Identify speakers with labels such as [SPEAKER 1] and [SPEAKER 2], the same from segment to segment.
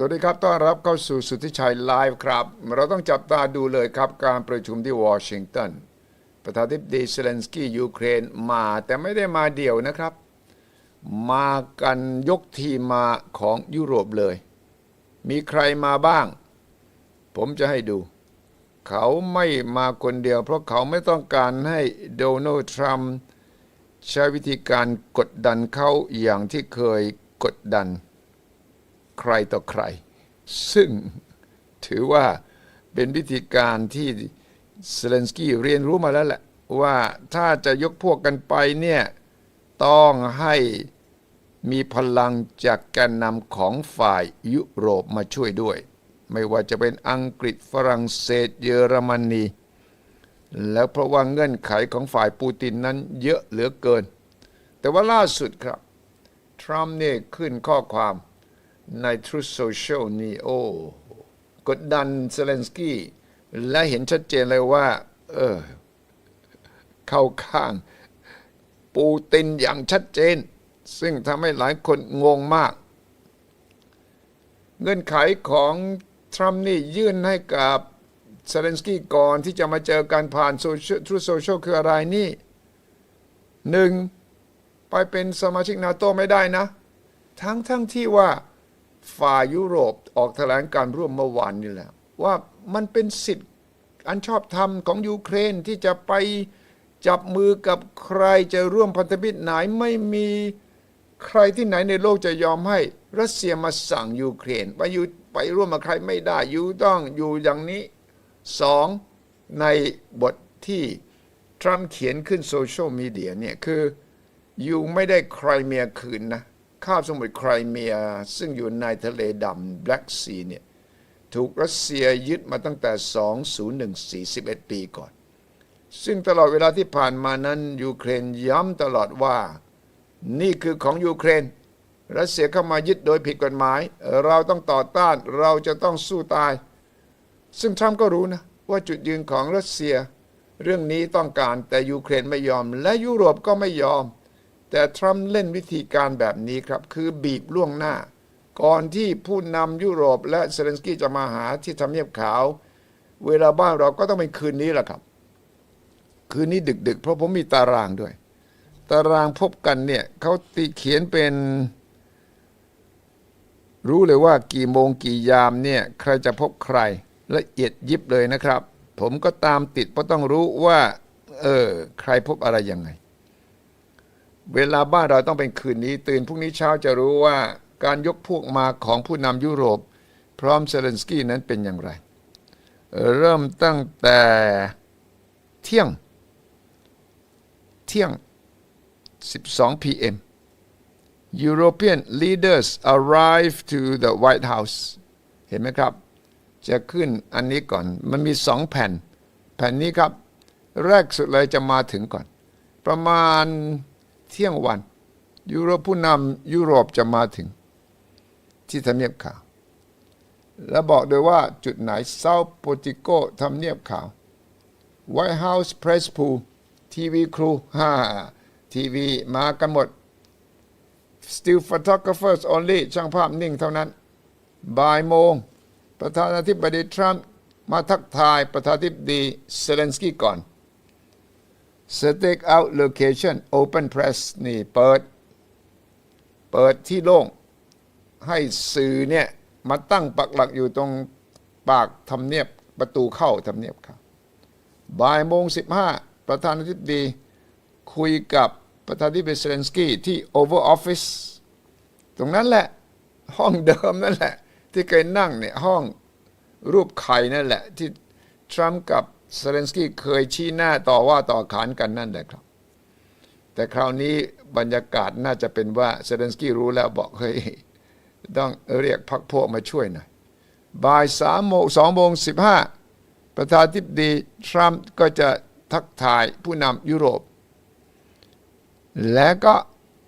[SPEAKER 1] สวัสดีครับ ต้อนรับเข้าสู่สุทธิชัยไลฟ์ครับ เราต้องจับตาดูเลยครับการประชุมที่วอชิงตัน ประธานาธิบดีเซเลนสกี้ยูเครนมาแต่ไม่ได้มาเดี่ยวนะครับ มากันยกทีมมาของยุโรปเลย มีใครมาบ้าง ผมจะให้ดู เขาไม่มาคนเดียว เพราะเขาไม่ต้องการให้โดนัลด์ทรัมป์ใช้วิธีการกดดันเขาอย่างที่เคยกดดัน ใครต่อใคร ซึ่งถือว่าเป็นวิธีการที่เซเลนสกี้เรียนรู้มาแล้วแหละว่าถ้าจะยกพวกกันไปเนี่ยต้องให้มีพลังจากแกนนำของฝ่ายยุโรปมาช่วยด้วย ไม่ว่าจะเป็นอังกฤษฝรั่งเศสเยอรมนี แล้วเพราะว่าเงื่อนไขของฝ่ายปูตินนั้นเยอะเหลือเกิน แต่ว่าล่าสุดครับ ทรัมป์เนี่ยขึ้นข้อความ ใน Truth Social นี่โอ้กดดันเซเลนสกี้และเห็นชัดเจนเลยว่า เออ เข้าข้าง ปูตินอย่างชัดเจน ซึ่งทำให้หลายคนงงมาก เงื่อนไขของทรัมป์นี่ยื่นให้กับเซเลนสกี้ก่อนที่จะมาเจอการผ่านโซเชียลทรูโซเชียลคืออะไรนี่หนึ่งไปเป็นสมาชิกนาโตไม่ได้นะ ทั้งทั้งที่ว่า ฝ่ายยุโรปออกแถลงการร่วมเมื่อวานนี่แหละ ว่ามันเป็นสิทธิ์อันชอบธรรมของยูเครนที่จะไปจับมือกับใครจะร่วมพันธมิตรไหนไม่มีใครที่ไหนในโลกจะยอมให้รัสเซียมาสั่งยูเครนว่าอยู่ไปร่วมกับใครไม่ได้ยูต้องอยู่อย่างนี้สองในบทที่ทรัมป์เขียนขึ้นโซเชียลมีเดียเนี่ยคือยูไม่ได้ไครเมียคืนนะ คาบสมุทรไครเมีย ซึ่งอยู่ในทะเลดำ Black Sea เนี่ยถูกรัสเซียยึดมาตั้งแต่ 2014 11 ปีก่อน ซึ่งตลอดเวลาที่ผ่านมานั้นยูเครนย้ำตลอดว่า นี่คือของยูเครน รัสเซียเข้ามายึดโดยผิดกฎหมาย เราต้องต่อต้านเราจะต้องสู้ตาย ซึ่งทรัมป์ก็รู้นะว่าจุดยืนของรัสเซีย เรื่องนี้ต้องการแต่ยูเครนไม่ยอม และยุโรปก็ไม่ยอม แต่ทรัมป์เล่นวิธีการแบบนี้ครับ คือบีบล่วงหน้า ก่อนที่ผู้นำยุโรปและเซเลนสกี้จะมาหาที่ทำเนียบขาว เวลาบ้านเราก็ต้องเป็นคืนนี้แหละครับ คืนนี้ดึก ๆ เพราะผมมีตารางด้วย ตารางพบกันเนี่ยเขาตีเขียนเป็น รู้เลยว่ากี่โมงกี่ยามเนี่ยใครจะพบใครละเอียดยิบเลยนะครับ ผมก็ตามติดเพราะต้องรู้ว่า เออ ใครพบอะไรยังไง เวลาบ้านเราต้องเป็นคืนนี้ ตื่นพรุ่งนี้เช้าจะรู้ว่าการยกพวกมาของผู้นำยุโรป พร้อมเซเลนสกี้นั้นเป็นอย่างไร เริ่มตั้งแต่เที่ยง เที่ยง 12 p.m. European leaders arrive to the White House เห็นไหมครับ จะขึ้นอันนี้ก่อน มันมีสองแผ่น แผ่นนี้ครับ แรกสุดเลยจะมาถึงก่อน ประมาณ เที่ยงวัน ยุโรปผู้นำยุโรปจะมาถึง ที่ทำเนียบขาว และบอกโดยว่าจุดไหนเซาโปติโกทำเนียบขาว White House Press Pool ทีวีครูฮ่าทีวีมากันหมด Still photographers only ช่างภาพนิ่งเท่านั้น บ่ายโมง ประธานาธิบดีทรัมป์มาทักทายประธานาธิบดีเซเลนสกี้ก่อน Stake out location open press นี่เปิด เปิดที่โล่ง ให้สื่อเนี่ย มาตั้งปักหลักอยู่ตรงปากทำเนียบประตูเข้าทำเนียบครับบ่ายโมงสิบห้าประธานาธิบดีคุยกับประธานาธิบดีเซเลนสกี้ที่ Oval Office ตรงนั้นแหละ ห้องเดิมนั่นแหละ ที่เคยนั่งเนี่ยห้องรูปไข่นั่นแหละ ที่ทรัมป์กับ เซเลนสกี้เคยชี้หน้าต่อว่าต่อขานกันนั่นแหละครับ แต่คราวนี้บรรยากาศน่าจะเป็นว่าเซเลนสกี้รู้แล้วบอกเฮ้ยต้องเรียกพักพวกมาช่วยหน่อยบ่ายสามโมงสองโมงสิบห้าประธานาธิบดีทรัมป์ก็จะทักทายผู้นำยุโรป และก็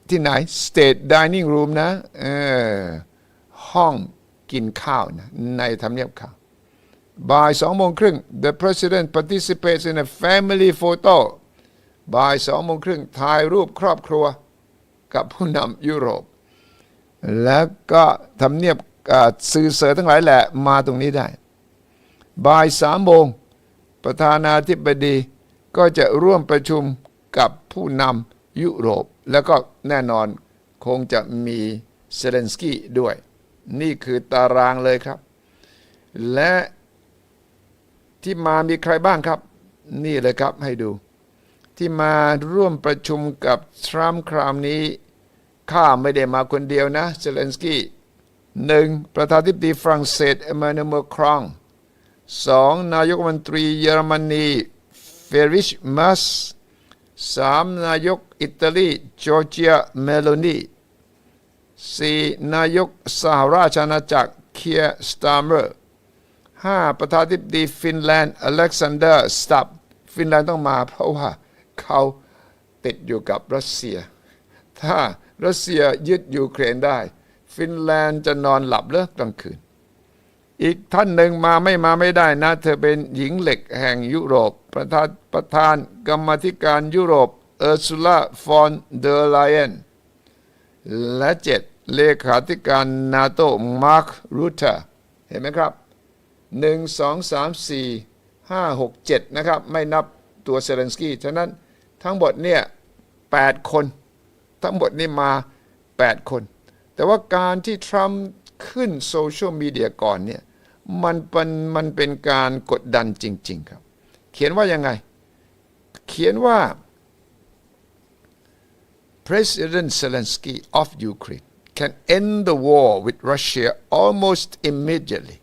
[SPEAKER 1] ที่ไหน State Dining Room นะเออห้องกินข้าวนะในทำเนียบขาว บ่ายสองโมงครึ่ง The President participates in a family photo บ่ายสองโมงครึ่งถ่ายรูปครอบครัว กับผู้นำยุโรป แล้วก็ทำเนียบสื่อเสือทั้งหลายแหละมาตรงนี้ได้ บ่ายสามโมงประธานาธิบดีก็จะร่วมประชุมกับผู้นำยุโรป แล้วก็แน่นอนคงจะมีเซเลนสกี้ด้วย นี่คือตารางเลยครับ และ ที่มามีใครบ้างครับ นี่เลยครับให้ดู ที่มาร่วมประชุมกับทรัมป์คราวนี้ข้าไม่ได้มาคนเดียวนะเซเลนสกี้หนึ่งประธานาธิบดีฝรั่งเศสเอมมานูเอลมครองสองนายกรัฐมนตรีเยอรมนีเฟริชมัสสามนายกอิตาลีจอร์เจียเมโลนีสี่นายกสหราชอาณาจักรเคียร์สตาร์เมอร์ ห้าประธานาธิบดีฟินแลนด์อเล็กซานเดอร์สตับฟินแลนด์ต้องมาเพราะว่าเขาติดอยู่กับรัสเซีย ถ้ารัสเซียยึดยูเครนได้ ฟินแลนด์จะนอนหลับเลิกกลางคืน อีกท่านหนึ่งมาไม่มาไม่ได้นะ เธอเป็นหญิงเหล็กแห่งยุโรป ประธานประธานกรรมธิการยุโรปเออร์ซูลาฟอนเดอร์ไลเอนและเจ็ดเลขาธิการนาโตมาร์ครูเตอร์เห็นไหมครับ หนึ่งสองสามสี่ห้าหกเจ็ดนะครับ ไม่นับตัวเซเลนสกี้ฉะนั้นทั้งหมดเนี่ยแปดคน ทั้งหมดนี่มา 8 คน แต่ว่าการที่ทรัมป์ขึ้นโซเชียลมีเดียก่อนเนี่ยมันเป็นมันเป็นการกดดันจริง ๆ ครับ เขียนว่ายังไง เขียนว่า President Zelensky of Ukraine can end the war with Russia almost immediately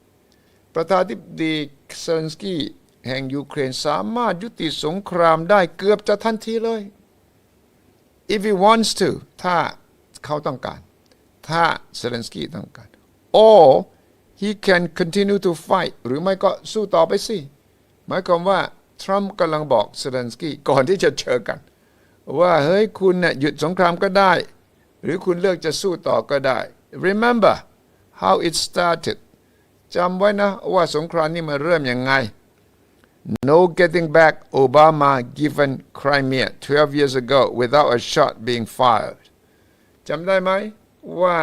[SPEAKER 1] ประธานธิบดีเซเลนสกี้แห่งยูเครนสามารถยุติสงครามได้เกือบจะทันทีเลย if he wants to ถ้าเขาต้องการ ถ้าเซเลนสกี้ต้องการ or he can continue to fight หรือไม่ก็สู้ต่อไปสิ หมายความว่า ทรัมป์กำลังบอกเซเลนสกี้ก่อนที่จะเจอกัน ว่า เฮ้ย คุณเนี่ยหยุดสงครามก็ได้ หรือคุณเลือกจะสู้ต่อก็ได้ remember how it started จำไว้นะว่าสงครามนี้มาเริ่มยังไง No getting back Obama given Crimea 12 years ago without a shot being fired จำได้ไหมว่า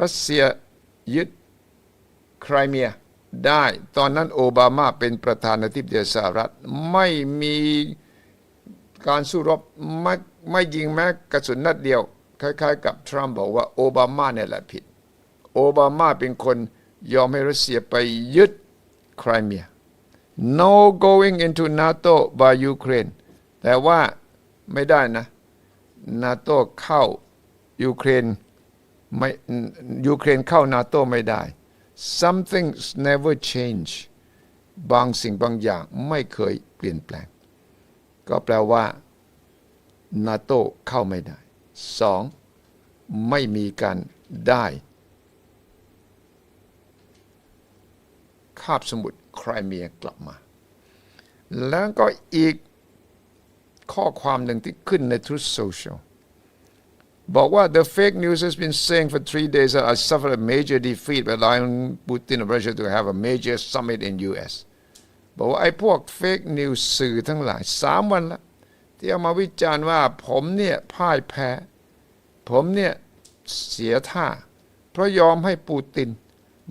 [SPEAKER 1] รัสเซียยึดไครเมียได้ตอนนั้นโอบามาเป็นประธานาธิบดีสหรัฐ ไม่มีการสู้รบไม่ไม่ยิงแม้กระสุนนัดเดียว คล้ายๆ กับทรัมป์บอกว่าโอบามาเนี่ยแหละผิด โอบามาเป็นคนยอมให้รัสเซียไปยึดไครเมีย no going into NATO by Ukraine แต่ว่าไม่ได้นะนาโตเข้ายูเครนไม่ยูเครนเข้านาโตไม่ได้ something's never change บางสิ่งบางอย่างไม่เคยเปลี่ยนแปลง ก็แปลว่านาโตเข้าไม่ได้สองไม่มีการได้าบสมุทรไครเมียกลับมา แล้วก็อีกข้อความหนึ่งที่ขึ้นใน Truth Social บอกว่า the fake news has been saying for three days that I suffered a major defeat by allowing Putin and Russia to have a major summit in US บอกว่าไอ้พวก fake news สื่อทั้งหลายสามวันละที่เอามาวิจารณ์ว่าผมเนี่ยพ่ายแพ้ ผมเนี่ยเสียท่า เพราะยอมให้ปูติน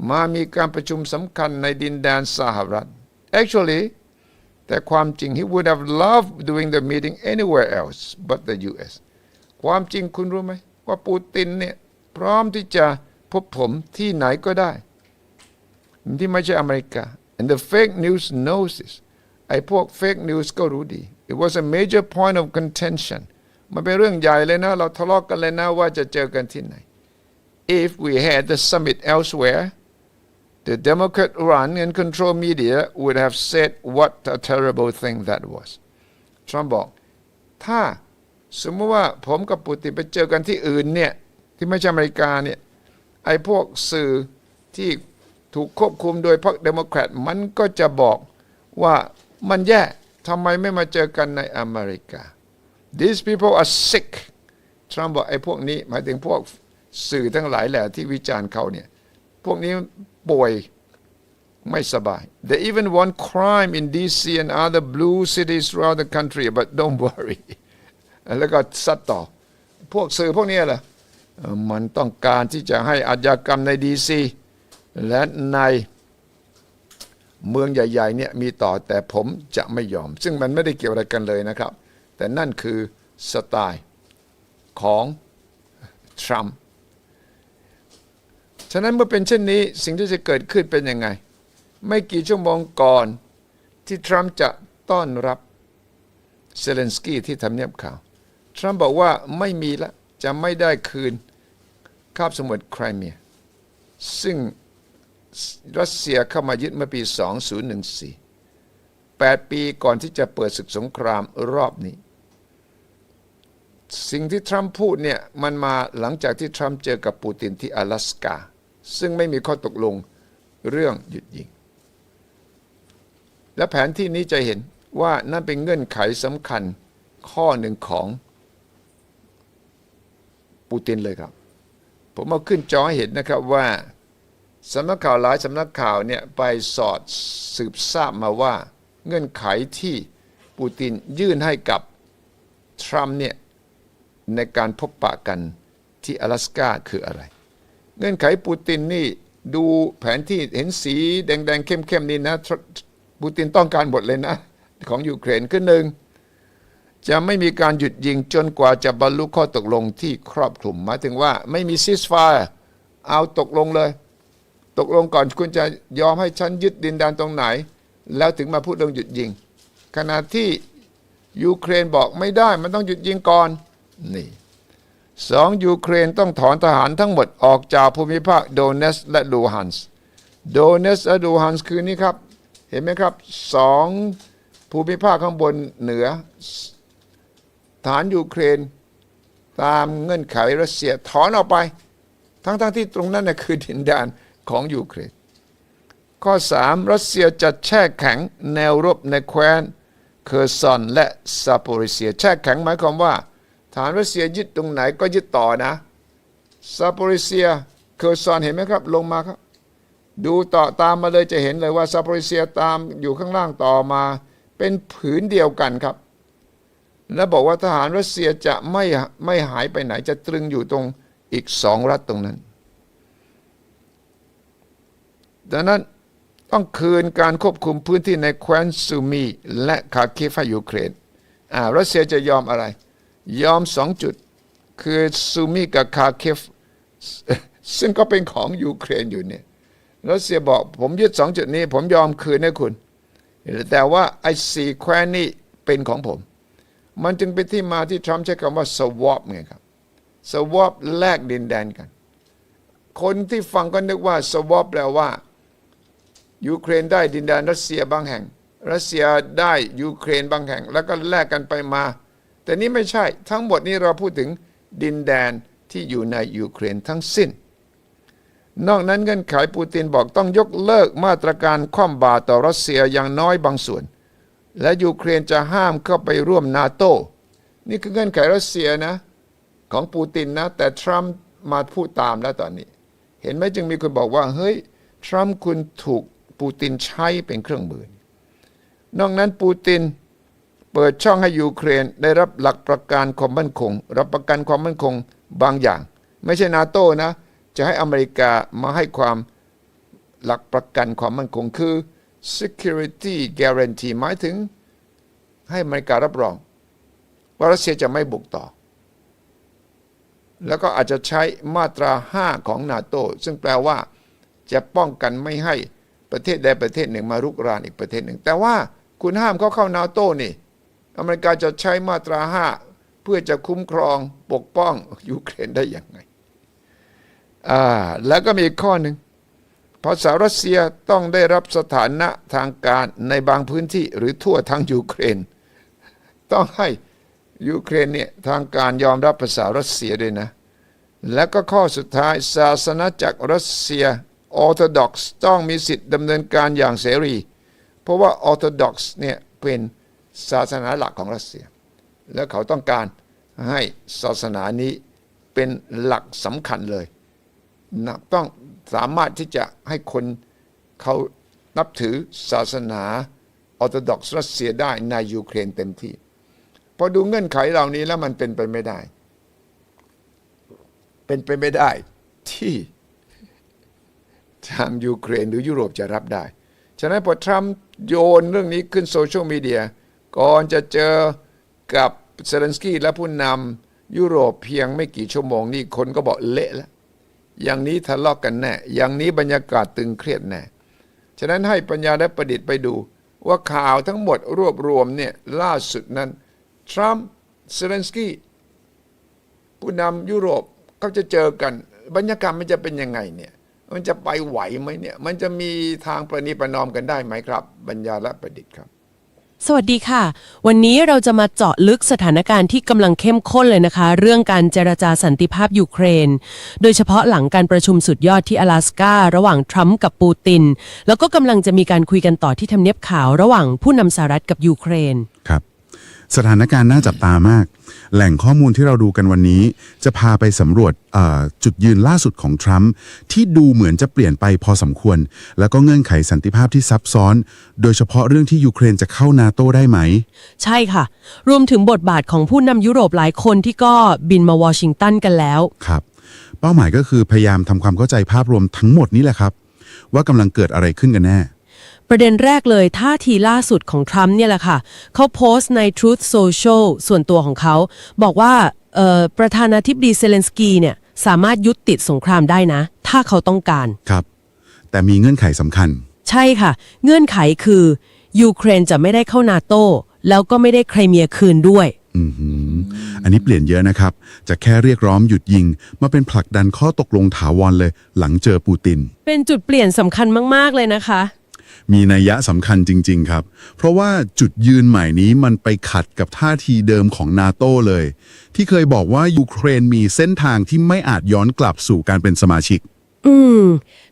[SPEAKER 1] มามีการประชุมสำคัญในดินแดนสหรัฐ actually แต่ความจริง he would have loved doing the meeting anywhere else but the US ความจริงคุณรู้ไหม ว่าปูตินเนี่ย พร้อมที่จะพบผมที่ไหนก็ได้ ที่ไม่ใช่อเมริกา and the fake news knows this ไอ้พวก fake news ก็รู้ดี it was a major point of contention มันเป็นเรื่องใหญ่เลยนะ เราทะเลาะกกันเลยนะว่าจะเจอกันที่ไหน if we had the summit elsewhere the Democrat run and control media would have said what a terrible thing that was ทรัมป์บอก ถ้าสมมติว่าผมกับปูติไปเจอกันที่อื่นเนี่ย ที่ไม่ใช่อเมริกาเนี่ย ไอ้พวกสื่อที่ถูกควบคุมโดยพรรคเดโมแครตมันก็จะบอกว่ามันแย่ทำไมไม่มาเจอกันในอเมริกา these people are sick ทรัมป์บอกไอ้พวกนี้หมายถึงพวกสื่อทั้งหลายแหละที่วิจารณ์เขาเนี่ย พวกนี้ป่วยไม่สบาย They even want crime in DC and other blue cities throughout the country but don't worry แล้วก็ซัดต่อ พวกสื่อพวกนี้แหละเอ่อมันต้องการที่จะให้อาชญากรรมในดีซีและในเมืองใหญ่ๆเนี่ยมีต่อแต่ผมจะไม่ยอม ซึ่งมันไม่ได้เกี่ยวอะไรกันเลยนะครับ แต่นั่นคือสไตล์ของทรัมป์ ฉะนั้นเมื่อเป็นเช่นนี้สิ่งที่จะเกิดขึ้นเป็นยังไง ไม่กี่ชั่วโมงก่อนที่ทรัมป์จะต้อนรับเซเลนสกี้ที่ทำเนียบข่าว ทรัมป์บอกว่าไม่มีละจะไม่ได้คืนคาบสมุทรไครเมีย ซึ่งรัสเซียเข้ามายึดเมื่อปี 2014 8 ปีก่อนที่จะเปิดศึกสงครามรอบนี้ สิ่งที่ทรัมป์พูดเนี่ยมันมาหลังจากที่ทรัมป์เจอกับปูตินที่阿拉斯กา ซึ่งไม่มีข้อตกลงเรื่องหยุดยิง และแผนที่นี้จะเห็นว่านั่นเป็นเงื่อนไขสำคัญข้อหนึ่งของปูตินเลยครับ ผมเอาขึ้นจอให้เห็นนะครับว่าสำนักข่าวหลายสำนักข่าวเนี่ยไปสอดสืบทราบมาว่า เงื่อนไขที่ปูตินยื่นให้กับทรัมป์เนี่ยในการพบปะกันที่阿拉斯กาคืออะไร เงื่อนไขปูตินนี่ดูแผนที่เห็นสีแดงๆ เข้มๆนี่นะปูตินต้องการหมดเลยนะ ของยูเครนคือหนึ่งจะไม่มีการหยุดยิงจนกว่าจะบรรลุข้อตกลงที่ครอบคลุมหมายถึงว่าไม่มีซีสไฟร์เอาตกลงเลย ตกลงก่อนคุณจะยอมให้ฉันยึดดินแดนตรงไหน แล้วถึงมาพูดเรื่องหยุดยิง ขณะที่ยูเครนบอกไม่ได้มันต้องหยุดยิงก่อนนี่ สองยูเครนต้องถอนทหารทั้งหมดออกจากภูมิภาคโดเนสและลูฮันส์โดเนสและลูฮันส์คือนี้ครับ เห็นไหมครับสองภูมิภาคข้างบนเหนือฐานยูเครน ตามเงื่อนไขรัสเซียถอนออกไป ทั้งๆทที่ตรงนั้นนะคือดินแดนของยูเครน ข้อ 3 รัสเซียจะแช่แข็งแนวรบในแคว้นเคอร์ซอนและซาโปริเซีย แช่แข็งหมายความว่า ฐานรัสเซียยึดตรงไหนก็ยึดต่อนะซาโปริเซียเคอร์ซอนเห็นไหมครับ ลงมาครับ ดูต่อตามมาเลยจะเห็นเลยว่าซาโปริเซียตามอยู่ข้างล่างต่อมา เป็นผืนเดียวกันครับ และบอกว่าทหารรัสเซียจะไม่ไม่หายไปไหนจะตรึงอยู่ตรงอีกสองรัฐตรงนั้น ดังนั้นต้องคืนการควบคุมพื้นที่ในแคว้นซูมีและคาคิฟให้ยูเครนอ่ารัสเซียจะยอมอะไร ยอมสองจุด คือซูมีกับคาเคฟซึ่งก็เป็นของยูเครนอยู่เนี่ยรัสเซียบอกผมยึดสองจุดนี้ ผมยอมคืนให้คุณ แต่ว่าไอ้สี่แคว้นนี่เป็นของผม มันจึงเป็นที่มาที่ทรัมป์ใช้คำว่า swap ไงครับ swap แลกดินแดนกัน คนที่ฟังก็นึกว่า swap แปลว่ายูเครนได้ดินแดนรัสเซียบางแห่ง รัสเซียได้ยูเครนบางแห่ง แล้วก็แลกกันไปมา แต่นี่ไม่ใช่ทั้งหมดนี้เราพูดถึงดินแดนที่อยู่ในยูเครนทั้งสิ้น นอกนั้นเงื่อนไขปูตินบอกต้องยกเลิกมาตรการคว่ำบาตรต่อรัสเซียอย่างน้อยบางส่วน และยูเครนจะห้ามเข้าไปร่วมนาโต นี่คือเงื่อนไขรัสเซียนะของปูตินนะ แต่ทรัมป์มาพูดตามแล้วตอนนี้ เห็นไหมจึงมีคนบอกว่าเฮ้ยทรัมป์คุณถูกปูตินใช้เป็นเครื่องมือนอกนั้นปูติน เปิดช่องให้ยูเครนได้รับหลักประกันความมั่นคง รับประกันความมั่นคงบางอย่าง ไม่ใช่นาโต้นะ จะให้อเมริกามาให้ความหลักประกันความมั่นคงคือ security guarantee หมายถึง ให้อเมริการับรอง ว่ารัสเซียจะไม่บุกต่อ แล้วก็อาจจะใช้มาตรา 5 ของนาโต้ซึ่งแปลว่าจะป้องกันไม่ให้ประเทศใดประเทศหนึ่งมารุกรานอีกประเทศหนึ่ง แต่ว่าคุณห้ามเขาเข้านาโต้นี่ อเมริกาจะใช้มาตรา5เพื่อจะคุ้มครองปกป้องยูเครนได้อย่างไงอ่าแล้วก็มีอีกข้อหนึ่งภาษารัสเซียต้องได้รับสถานะทางการในบางพื้นที่หรือทั่วทั้งยูเครน ต้องให้ยูเครนเนี่ยทางการยอมรับภาษารัสเซียด้วยนะ แล้วก็ข้อสุดท้ายศาสนาจักรรัสเซียออร์โธดอกซ์ต้องมีสิทธิ์ดำเนินการอย่างเสรี เพราะว่าออร์โธดอกซ์เนี่ยเป็น ศาสนาหลักของรัสเซีย และเขาต้องการให้ศาสนานี้เป็นหลักสำคัญเลยนะต้องสามารถที่จะให้คนเขานับถือศาสนาออร์โธดอกซ์รัสเซียได้ในยูเครนเต็มที่ พอดูเงื่อนไขเหล่านี้แล้วมันเป็นไปไม่ได้ เป็นไปไม่ได้ที่ทางยูเครนหรือยุโรปจะรับได้ ฉะนั้นพอทรัมป์โยนเรื่องนี้ขึ้นโซเชียลมีเดีย ก่อนจะเจอกับเซเลนสกี้และผู้นำยุโรปเพียงไม่กี่ชั่วโมงนี่คนก็บอกเละแล้วอย่างนี้ทะเลาะกกันแน่ อย่างนี้บรรยากาศตึงเครียดแน่ ฉะนั้นให้ปัญญาและประดิษฐ์ไปดู ว่าข่าวทั้งหมดรวบรวมเนี่ยล่าสุดนั้นทรัมป์เซเลนสกี้ผู้นำยุโรปเขาจะเจอกัน บรรยากาศมันจะเป็นยังไงเนี่ย มันจะไปไหวไหมเนี่ย มันจะมีทางประนีประนอมกันได้ไหมครับปัญญาและประดิษฐ์ครับ
[SPEAKER 2] สวัสดีค่ะ วันนี้เราจะมาเจาะลึกสถานการณ์ที่กำลังเข้มข้นเลยนะคะ เรื่องการเจรจาสันติภาพยูเครน โดยเฉพาะหลังการประชุมสุดยอดที่阿拉斯การะหว่างทรัมป์กับปูติน แล้วก็กำลังจะมีการคุยกันต่อที่ทำเนียบขาวระหว่างผู้นำสหรัฐกับยูเครน
[SPEAKER 3] ครับ สถานการณ์น่าจับตามาก แหล่งข้อมูลที่เราดูกันวันนี้ จะพาไปสำรวจเอ่อจุดยืนล่าสุดของทรัมป์ที่ดูเหมือนจะเปลี่ยนไปพอสมควร แล้วก็เงื่อนไขสันติภาพที่ซับซ้อน โดยเฉพาะเรื่องที่ยูเครนจะเข้านาโตได้ไหม
[SPEAKER 2] ใช่ค่ะ รวมถึงบทบาทของผู้นำยุโรปหลายคนที่ก็บินมาวอชิงตันกันแล้ว
[SPEAKER 3] ครับ เป้าหมายก็คือพยายามทำความเข้าใจภาพรวมทั้งหมดนี้แหละครับ ว่ากำลังเกิดอะไรขึ้นกันแน่
[SPEAKER 2] ประเด็นแรกเลยท่าทีล่าสุดของทรัมป์เนี่ยแหละค่ะ เขาโพสต์ใน Truth Social ส่วนตัวของเขา บอกว่าเอ่อประธานาธิบดีเซเลนสกีเนี่ยสามารถยุติสงครามได้นะ ถ้าเขาต้องการ ครับ
[SPEAKER 3] แต่มีเงื่อนไขสำคัญ
[SPEAKER 2] ใช่ค่ะ เงื่อนไขคือ ยูเครนจะไม่ได้เข้านาโต แล้วก็ไม่ได้ไครเมียคืนด้วย
[SPEAKER 3] อือหืออันนี้เปลี่ยนเยอะนะครับ จะแค่เรียกร้องหยุดยิง มาเป็นผลักดันข้อตกลงถาวรเลย หลังเจอปูติน
[SPEAKER 2] เป็นจุดเปลี่ยนสำคัญมาก ๆ เลยนะคะ
[SPEAKER 3] มีนัยยะสำคัญจริง ๆ ครับ เพราะว่าจุดยืนใหม่นี้มันไปขัดกับท่าทีเดิมของนาโตเลย ที่เคยบอกว่ายูเครนมีเส้นทางที่ไม่อาจย้อนกลับสู่การเป็นสมาชิก
[SPEAKER 2] อืม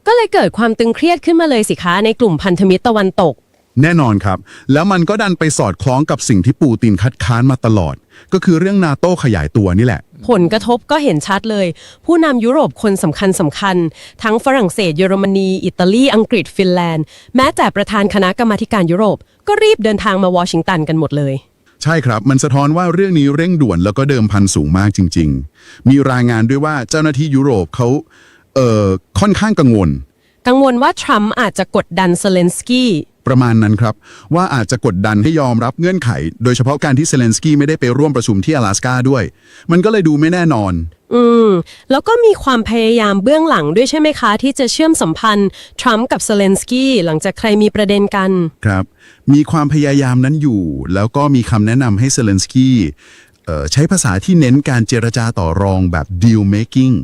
[SPEAKER 2] ก็เลยเกิดความตึงเครียดขึ้นมาเลยสิคะในกลุ่มพันธมิตรตะวันตก
[SPEAKER 3] แน่นอนครับ แล้วมันก็ดันไปสอดคล้องกับสิ่งที่ปูตินคัดค้านมาตลอด ก็คือเรื่องนาโต้ขยายตัวนี่แหละ
[SPEAKER 2] ผลกระทบก็เห็นชัดเลย ผู้นำยุโรปคนสำคัญสำคัญ ทั้งฝรั่งเศส เยอรมนี อิตาลี อังกฤษ ฟินแลนด์ แม้แต่ประธานคณะกรรมาธิการยุโรป ก็รีบเดินทางมาวอชิงตันกันหมดเลย
[SPEAKER 3] ใช่ครับ มันสะท้อนว่าเรื่องนี้เร่งด่วนแล้วก็เดิมพันสูงมากจริง ๆ มีรายงานด้วยว่าเจ้าหน้าที่ยุโรปเขาเอ่อค่อนข้างกังวล
[SPEAKER 2] กังวลว่าทรัมป์อาจจะกดดันเซเลนสกี้
[SPEAKER 3] ประมาณนั้นครับ ว่าอาจจะกดดันให้ยอมรับเงื่อนไข โดยเฉพาะการที่เซเลนสกี้ไม่ได้ไปร่วมประชุมที่阿拉สกาด้วย มันก็เลยดูไม่แน่นอน
[SPEAKER 2] อืม แล้วก็มีความพยายามเบื้องหลังด้วยใช่ไหมคะ ที่จะเชื่อมสัมพันธ์ทรัมป์กับเซเลนสกี้หลังจากใครมีประเด็นกัน
[SPEAKER 3] ครับ มีความพยายามนั้นอยู่ แล้วก็มีคำแนะนำให้เซเลนสกี้เอ่อใช้ภาษาที่เน้นการเจรจาต่อรองแบบ deal making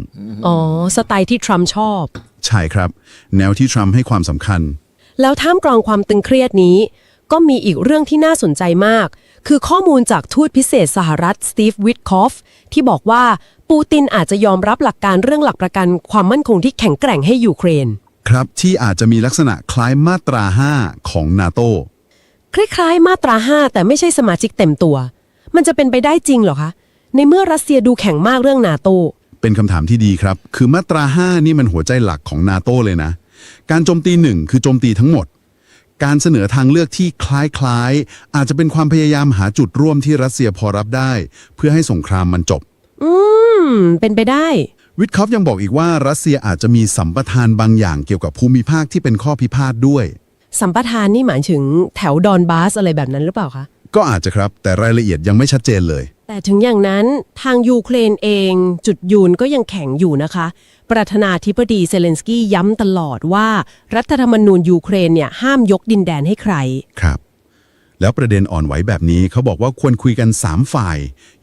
[SPEAKER 2] อ๋อ สไตล์ที่ทรัมป์ชอบ
[SPEAKER 3] ใช่ครับ แนวที่ทรัมป์ให้ความสำคัญ
[SPEAKER 2] แล้วท่ามกลางความตึงเครียดนี้ ก็มีอีกเรื่องที่น่าสนใจมาก คือข้อมูลจากทูตพิเศษสหรัฐสตีฟวิทคอฟที่บอกว่าปูตินอาจจะยอมรับหลักการเรื่องหลักประกันความมั่นคงที่แข็งแกร่งให้ยูเครน
[SPEAKER 3] ครับที่อาจจะมีลักษณะคล้ายมาตรา 5 ของนาโต
[SPEAKER 2] คล้ายๆ มาตรา 5 แต่ไม่ใช่สมาชิกเต็มตัว มันจะเป็นไปได้จริงเหรอคะ ในเมื่อรัสเซียดูแข็งมากเรื่องนาโต
[SPEAKER 3] เป็นคำถามที่ดีครับ คือมาตรา 5 นี่มันหัวใจหลักของนาโตเลยนะ การโจมตีหนึ่งคือโจมตีทั้งหมด การเสนอทางเลือกที่คล้ายๆ อาจจะเป็นความพยายามหาจุดร่วมที่รัสเซียพอรับได้ เพื่อให้สงครามมันจบ
[SPEAKER 2] อืม เป็นไปได้
[SPEAKER 3] วิทคอฟยังบอกอีกว่ารัสเซียอาจจะมีสัมปทานบางอย่างเกี่ยวกับภูมิภาคที่เป็นข้อพิพาทด้วย
[SPEAKER 2] สัมปทานนี่หมายถึงแถวดอนบาสอะไรแบบนั้นหรือเปล่าคะ
[SPEAKER 3] ก็อาจจะครับ แต่รายละเอียดยังไม่ชัดเจนเลย
[SPEAKER 2] แต่ถึงอย่างนั้นทางยูเครนเองจุดยืนก็ยังแข็งอยู่นะคะ ประธานาธิบดีเซเลนสกี้ย้ำตลอดว่า รัฐธรรมนูญยูเครนเนี่ยห้ามยกดินแดนให้ใคร
[SPEAKER 3] ครับ แล้วประเด็นอ่อนไหวแบบนี้เขาบอกว่าควรคุยกัน 3 ฝ่าย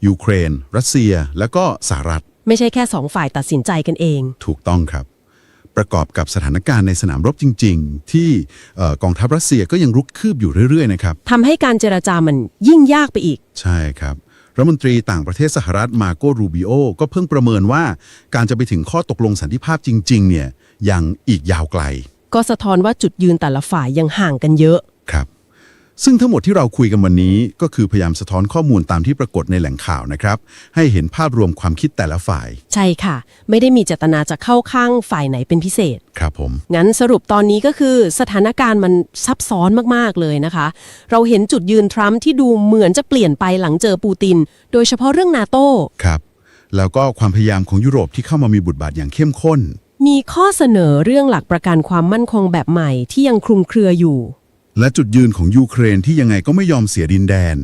[SPEAKER 3] ยูเครน รัสเซีย แล้วก็สหรัฐ
[SPEAKER 2] ไม่ใช่แค่สองฝ่ายตัดสินใจกันเอง
[SPEAKER 3] ถูกต้องครับ ประกอบกับสถานการณ์ในสนามรบจริง ๆ ที่เอ่อกองทัพรัสเซียก็ยังรุกคืบอยู่เรื่อยๆนะครับ
[SPEAKER 2] ทำให้การเจรจามันยิ่งยากไปอีก
[SPEAKER 3] ใช่ครับ รัฐมนตรีต่างประเทศสหรัฐมาโกรูบิโอก็เพิ่งประเมินว่าการจะไปถึงข้อตกลงสันติภาพจริงๆเนี่ยยังอีกยาวไกล
[SPEAKER 2] ก็สะท้อนว่าจุดยืนแต่ละฝ่ายยังห่างกันเยอะ
[SPEAKER 3] ครับ ซึ่งทั้งหมดที่เราคุยกันวันนี้ก็คือพยายามสะท้อนข้อมูลตามที่ปรากฏในแหล่งข่าวนะครับ ให้เห็นภาพรวมความคิดแต่ละฝ่าย
[SPEAKER 2] ใช่ค่ะ ไม่ได้มีเจตนาจะเข้าข้างฝ่ายไหนเป็นพิเศษ
[SPEAKER 3] ครับผม
[SPEAKER 2] งั้นสรุปตอนนี้ก็คือสถานการณ์มันซับซ้อนมากๆเลยนะคะ เราเห็นจุดยืนทรัมป์ที่ดูเหมือนจะเปลี่ยนไปหลังเจอปูติน โดยเฉพาะเรื่องนาโต้
[SPEAKER 3] ครับ แล้วก็ความพยายามของยุโรปที่เข้ามามีบทบาทอย่างเข้มข้น
[SPEAKER 2] มีข้อเสนอเรื่องหลักประกันความมั่นคงแบบใหม่ที่ยังคลุมเครืออยู่
[SPEAKER 3] และจุดยืนของยูเครนที่ยังไงก็ไม่ยอมเสียดินแดน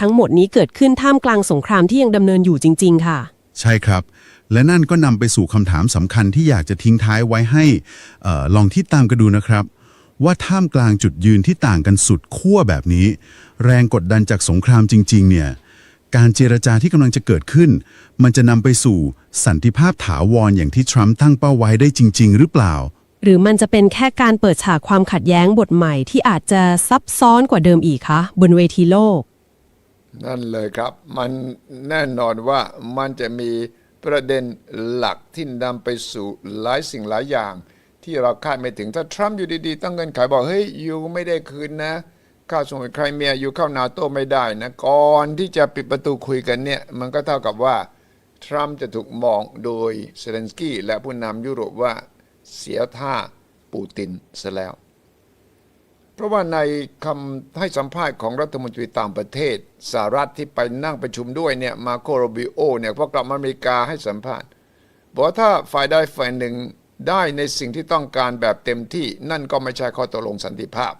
[SPEAKER 2] ทั้งหมดนี้เกิดขึ้นท่ามกลางสงครามที่ยังดำเนินอยู่จริง ๆ ค่ะ
[SPEAKER 3] ใช่ครับ และนั่นก็นำไปสู่คำถามสำคัญที่อยากจะทิ้งท้ายไว้ให้เออลองที่ตามกันดูนะครับ ว่าท่ามกลางจุดยืนที่ต่างกันสุดขั้วแบบนี้ แรงกดดันจากสงครามจริง ๆ เนี่ยการเจรจาที่กำลังจะเกิดขึ้น มันจะนำไปสู่สันติภาพถาวรอย่างที่ทรัมป์ตั้งเป้าไว้ได้จริง ๆ หรือเปล่า
[SPEAKER 2] หรือมันจะเป็นแค่การเปิดฉากความขัดแย้งบทใหม่ที่อาจจะซับซ้อนกว่าเดิมอีกคะบนเวทีโลก
[SPEAKER 1] นั่นเลยครับ มันแน่นอนว่ามันจะมีประเด็นหลักที่นำไปสู่หลายสิ่งหลายอย่าง ที่เราคาดไม่ถึงถ้าทรัมป์อยู่ดีๆ ตั้งเงินไขบอกเฮ้ยยูไม่ได้คืนนะข้าสมุทรไครเมียอยู่เข้านาโต้ไม่ได้นะก่อนที่จะปิดประตูคุยกันเนี่ย มันก็เท่ากับว่า ทรัมป์จะถูกมองโดยเซเลนสกี้และผู้นำยุโรปว่า เสียท่าปูตินซะแล้ว เพราะว่าในคำให้สัมภาษณ์ของรัฐมนตรีต่างประเทศสหรัฐที่ไปนั่งประชุมด้วยเนี่ยมาโคโรบิโอเนี่ยพอกลับมาอเมริกาให้สัมภาษณ์บอกว่าถ้าฝ่ายใดฝ่ายหนึ่งได้ในสิ่งที่ต้องการแบบเต็มที่นั่นก็ไม่ใช่ข้อตกลงสันติภาพ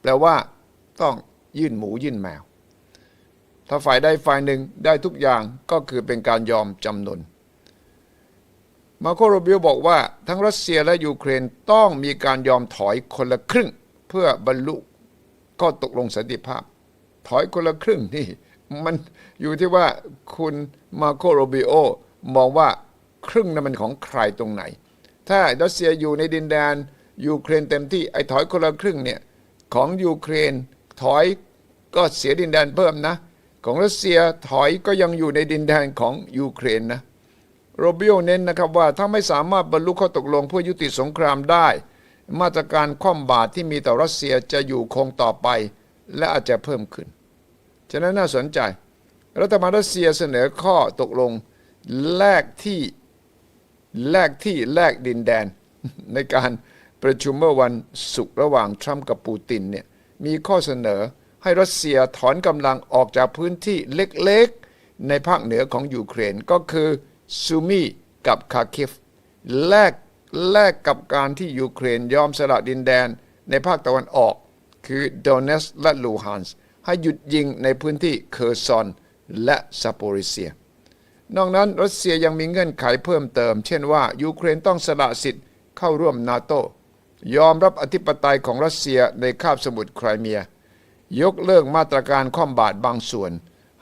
[SPEAKER 1] แปลว่าต้องยื่นหมูยื่นแมว ถ้าฝ่ายใดฝ่ายหนึ่งได้ทุกอย่างก็คือเป็นการยอมจำนน มาโคโรบิโอบอกว่าทั้งรัสเซียและยูเครนต้องมีการยอมถอยคนละครึ่ง เพื่อบรรลุก็ตกลงสันติภาพ ถอยคนละครึ่งนี่ มันอยู่ที่ว่าคุณมาโคโรบิโอมองว่าครึ่งนั้นมันของใครตรงไหน ถ้ารัสเซียอยู่ในดินแดนยูเครนเต็มที่ไอ้ถอยคนละครึ่งเนี่ยของยูเครนถอยก็เสียดินแดนเพิ่มนะ ของรัสเซียถอยก็ยังอยู่ในดินแดนของยูเครนนะ โรบิโอเน้นนะครับว่าถ้าไม่สามารถบรรลุข้อตกลงเพื่อยุติสงครามได้ มาตรการคว่ำบาตรที่มีต่อรัสเซียจะอยู่คงต่อไป และอาจจะเพิ่มขึ้น ฉะนั้นน่าสนใจ รัฐบาลรัสเซียเสนอข้อตกลงแลกที่แลกที่แลกดินแดน ในการประชุมเมื่อวันศุกร์ระหว่างทรัมป์กับปูตินเนี่ยมีข้อเสนอให้รัสเซียถอนกำลังออกจากพื้นที่เล็กๆ ในภาคเหนือของยูเครนก็คือ ซูมีกับคาคิฟแลกแลกกับการที่ยูเครนยอมสละดินแดนในภาคตะวันออก คือโดเนสและลูฮันส์ให้หยุดยิงในพื้นที่เคอร์ซอนและซาโปริเซีย นอกนั้นรัสเซียยังมีเงื่อนไขเพิ่มเติม เช่นว่ายูเครนต้องสละสิทธิ์เข้าร่วมนาโตยอมรับอธิปไตยของรัสเซียในคาบสมุทรไครเมีย ยกเลิกมาตรการคว่ำบาตรบางส่วน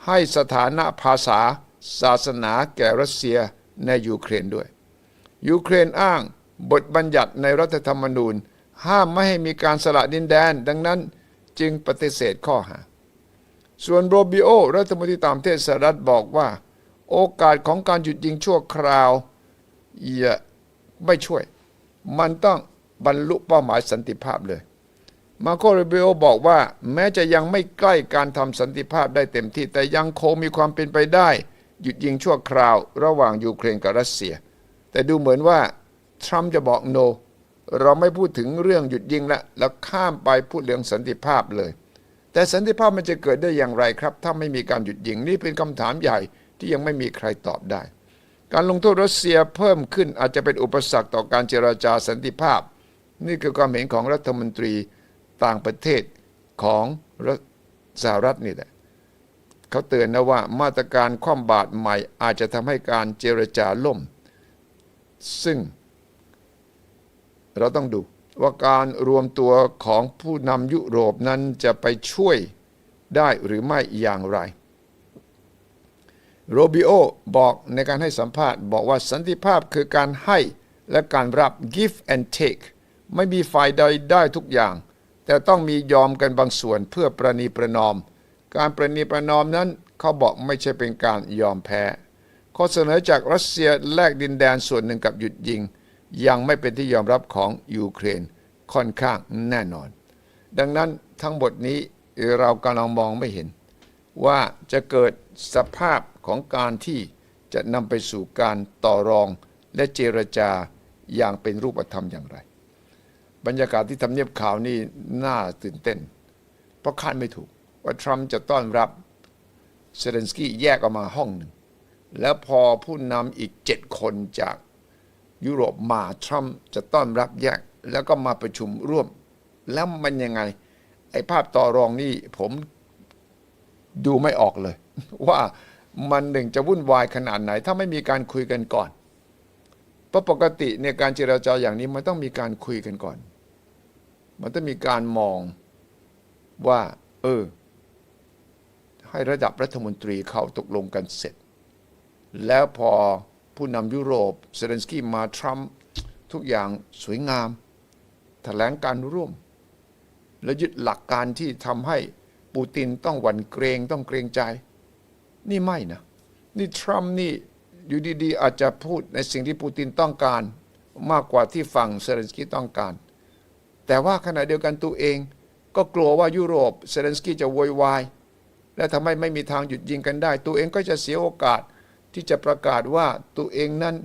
[SPEAKER 1] ให้สถานะภาษา ศาสนาแก่รัสเซียในยูเครนด้วย ยูเครนอ้างบทบัญญัติในรัฐธรรมนูญ ห้ามไม่ให้มีการสละดินแดน ดังนั้นจึงปฏิเสธข้อหา ส่วนโรบิโอรัฐมนตรีต่างประเทศสหรัฐบอกว่า โอกาสของการหยุดยิงชั่วคราวอย่าไม่ช่วย มันต้องบรรลุเป้าหมายสันติภาพเลย มาโคเรเบโอบอกว่า แม้จะยังไม่ใกล้การทำสันติภาพได้เต็มที่ แต่ยังคงมีความเป็นไปได้ หยุดยิงชั่วคราวระหว่างยูเครนกับรัสเซีย แต่ดูเหมือนว่าทรัมป์จะบอกโน เราไม่พูดถึงเรื่องหยุดยิงละแล้วข้ามไปพูดเรื่องสันติภาพเลย แต่สันติภาพมันจะเกิดได้อย่างไรครับ ถ้าไม่มีการหยุดยิงนี่เป็นคำถามใหญ่ที่ยังไม่มีใครตอบได้ การลงโทษรัสเซียเพิ่มขึ้นอาจจะเป็นอุปสรรคต่อการเจราจาสันติภาพ นี่คือความเห็นของรัฐมนตรีต่างประเทศของสหรัฐนี่แหละ เขาเตือนนะว่ามาตรการคว่ำบาตรใหม่อาจจะทำให้การเจรจาล่ม ซึ่ง เราต้องดูว่าการรวมตัวของผู้นำยุโรปนั้นจะไปช่วยได้หรือไม่อย่างไร โรบิโอบอกในการให้สัมภาษณ์ บอกว่าสันติภาพคือการให้และการรับ give and take ไม่มีฝ่ายใดได้ทุกอย่าง แต่ต้องมียอมกันบางส่วนเพื่อประนีประนอม การประนีประนอมนั้นเขาบอกไม่ใช่เป็นการยอมแพ้ข้อเสนอจากรัสเซียแลกดินแดนส่วนหนึ่งกับหยุดยิง ยังไม่เป็นที่ยอมรับของยูเครนค่อนข้างแน่นอน ดังนั้นทั้งหมดนี้เรากำลังมองไม่เห็น ว่าจะเกิดสภาพของการที่จะนำไปสู่การต่อรองและเจรจาอย่างเป็นรูปธรรมอย่างไร บรรยากาศที่ทำเนียบข่าวนี่น่าตื่นเต้น เพราะคาดไม่ถูก ว่าทรัมป์จะต้อนรับเซเลนสกี้แยกออกมาห้องหนึ่ง แล้วพอผู้นำอีกเจ็ดคนจากยุโรปมาทรัมป์จะต้อนรับแยก แล้วก็มาประชุมร่วม แล้วมันยังไง ไอ้ภาพต่อรองนี่ผมดูไม่ออกเลย ว่ามันหนึ่งจะวุ่นวายขนาดไหน ถ้าไม่มีการคุยกันก่อนเพราะปกติเนี่ยการเจราจาอย่างนี้มันต้องมีการคุยกันก่อน มันต้องมีการมองว่า เออ ให้ระดับรัฐมนตรีเขาตกลงกันเสร็จ แล้วพอผู้นำยุโรปเซเลนสกี้มาทรัมป์ทุกอย่างสวยงามแถลงการร่วม และยึดหลักการที่ทำให้ปูตินต้องหวั่นเกรงต้องเกรงใจ นี่ไม่นะ นี่ทรัมป์นี่อยู่ดีๆ อาจจะพูดในสิ่งที่ปูตินต้องการ มากกว่าที่ฝั่งเซเลนสกี้ต้องการ แต่ว่าขณะเดียวกันตัวเอง ก็กลัวว่ายุโรปเซเลนสกี้จะโวยวาย และทำให้ไม่มีทางหยุดยิงกันได้ ตัวเองก็จะเสียโอกาสที่จะประกาศว่าตัวเองนั้น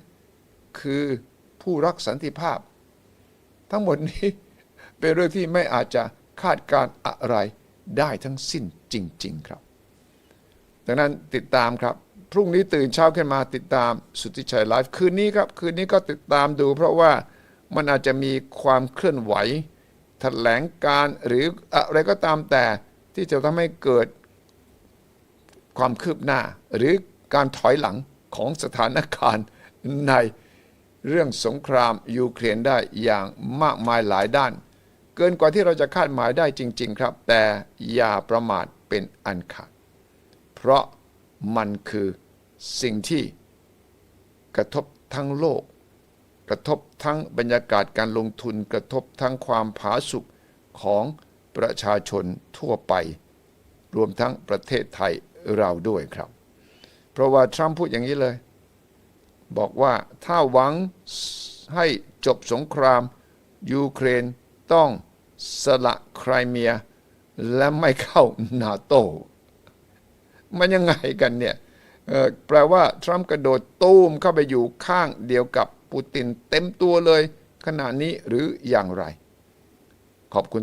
[SPEAKER 1] คือผู้รักสันติภาพ ทั้งหมดนี้เป็นเรื่องที่ไม่อาจจะคาดการณ์อะไรได้ทั้งสิ้นจริง ๆ ครับ ดังนั้นติดตามครับ พรุ่งนี้ตื่นเช้าขึ้นมาติดตามสุทธิชัยไลฟ์คืนนี้ครับ คืนนี้ก็ติดตามดู เพราะว่ามันอาจจะมีความเคลื่อนไหวแถลงการ์หรืออะไรก็ตามแต่ที่จะทำให้เกิด ความคืบหน้า หรือการถอยหลังของสถานการณ์ในเรื่องสงครามยูเครนได้อย่างมากมายหลายด้าน เกินกว่าที่เราจะคาดหมายได้จริง ๆ ครับ แต่อย่าประมาทเป็นอันขาด เพราะมันคือสิ่งที่กระทบทั้งโลก กระทบทั้งบรรยากาศการลงทุนกระทบทั้งความผาสุกของประชาชนทั่วไป รวมทั้งประเทศไทย เราด้วยครับ เพราะว่าทรัมป์พูดอย่างนี้เลย บอกว่าถ้าหวังให้จบสงคราม ยูเครนต้องสละไครเมีย และไม่เข้านาโต มันยังไงกันเนี่ยแปลว่าทรัมป์กระโดดตูมเข้าไปอยู่ข้างเดียวกับปูตินเต็มตัวเลยขณะนี้หรืออย่างไร ขอบคุณ